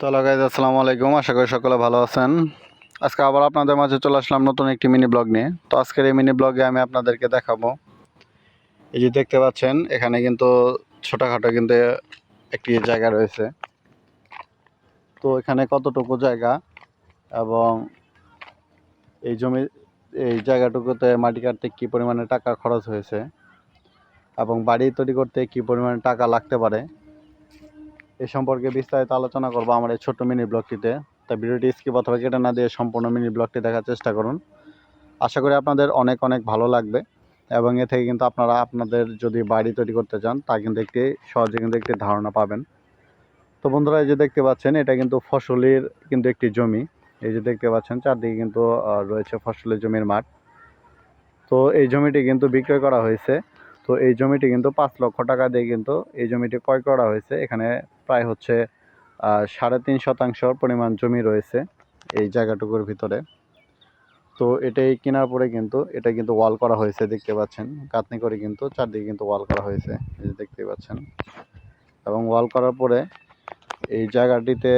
তো গাইজ আসসালামু আলাইকুম। আশা করি সকলে ভালো আছেন। আজকে আবার আপনাদের মাঝে চলে আসলাম নতুন একটি মিনি ব্লগ নিয়ে। তো আজকের এই মিনি ব্লগে আমি আপনাদেরকে দেখাবো। এই যে দেখতে পাচ্ছেন, এখানে কিন্তু ছোটোখাটো কিন্তু একটি জায়গা রয়েছে। তো এখানে কতটুকু জায়গা এবং এই জমি, এই জায়গাটুকুতে মাটি কাটতে কী পরিমাণে টাকা খরচ হয়েছে এবং বাড়ি তৈরি করতে কী পরিমাণে টাকা লাগতে পারে এ সম্পর্কে বিস্তারিত আলোচনা করব আমার এই ছোট্ট মিনি ব্লগটিতে তাই ভিডিওটি স্কিপ অথবা কেটে না দিয়ে সম্পূর্ণ মিনি ব্লগটি দেখার চেষ্টা করুন। আশা করি আপনাদের অনেক অনেক ভালো লাগবে এবং এ থেকে কিন্তু আপনারা আপনাদের যদি বাড়ি তৈরি করতে চান, তা কিন্তু একটি, সহজে কিন্তু একটি ধারণা পাবেন। তো বন্ধুরা, এই যে দেখতে পাচ্ছেন, এটা কিন্তু ফসলের কিন্তু একটি জমি। এই যে দেখতে পাচ্ছেন, চারদিকে কিন্তু রয়েছে ফসলের জমির মাঠ। তো এই জমিটি কিন্তু বিক্রয় করা হয়েছে। তো এই জমিটি কিন্তু পাঁচ লক্ষ টাকা দিয়ে কিন্তু এই জমিটি ক্রয় করা হয়েছে। এখানে প্রায় হচ্ছে সাড়ে তিন শতাংশ পরিমাণ জমি রয়েছে এই জায়গাটুকুর ভিতরে। তো এটাই কেনার পরে কিন্তু, এটা কিন্তু ওয়াল করা হয়েছে, দেখতে পাচ্ছেন। কাতনি করে কিন্তু চারদিকে কিন্তু ওয়াল করা হয়েছে, এই দেখতে পাচ্ছেন। এবং ওয়াল করার পরে এই জায়গাটিতে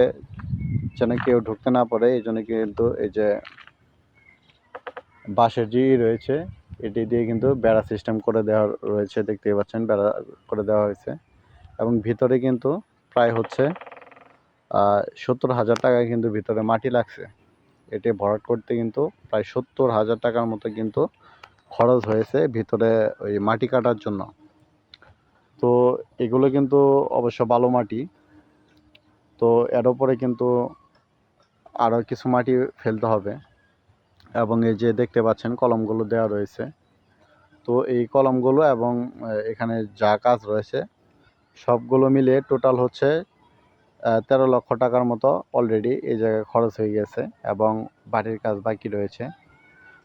যেন কেউ ঢুকতে না পারে, এই জন্য কিন্তু এই যে বাঁশের যে রয়েছে এটি দিয়ে কিন্তু বেড়া সিস্টেম করে দেওয়া রয়েছে, দেখতেই পাচ্ছেন, বেড়া করে দেওয়া হয়েছে। এবং ভিতরে কিন্তু প্রায় হচ্ছে সত্তর হাজার টাকা কিন্তু ভিতরে মাটি লাগছে। এটি ভরাট করতে কিন্তু প্রায় সত্তর হাজার টাকার মতো কিন্তু খরচ হয়েছে ভিতরে ওই মাটি কাটার জন্য। তো এগুলো কিন্তু অবশ্য বালু মাটি। তো এর ওপরে কিন্তু আরও কিছু মাটি ফেলতে হবে। এবং এই যে দেখতে পাচ্ছেন কলমগুলো দেওয়া রয়েছে। তো এই কলমগুলো এবং এখানে যা কাজ রয়েছে, সবগুলো মিলে টোটাল হচ্ছে তেরো লক্ষ টাকার মতো অলরেডি এই জায়গায় খরচ হয়ে গেছে এবং বাড়ির কাজ বাকি রয়েছে।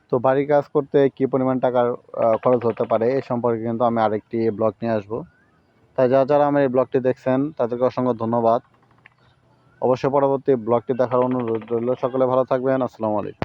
তো বাড়ির কাজ করতে কী পরিমাণ টাকার খরচ হতে পারে এ সম্পর্কে কিন্তু আমি আরেকটি ব্লগ নিয়ে আসব। তাই যারা যারা আমার এই ব্লগটি দেখছেন, তাদেরকে অসংখ্য ধন্যবাদ। অবশ্যই পরবর্তী ব্লগটি দেখার অনুরোধ রইল। সকলে ভালো থাকবেন। আসসালামু আলাইকুম।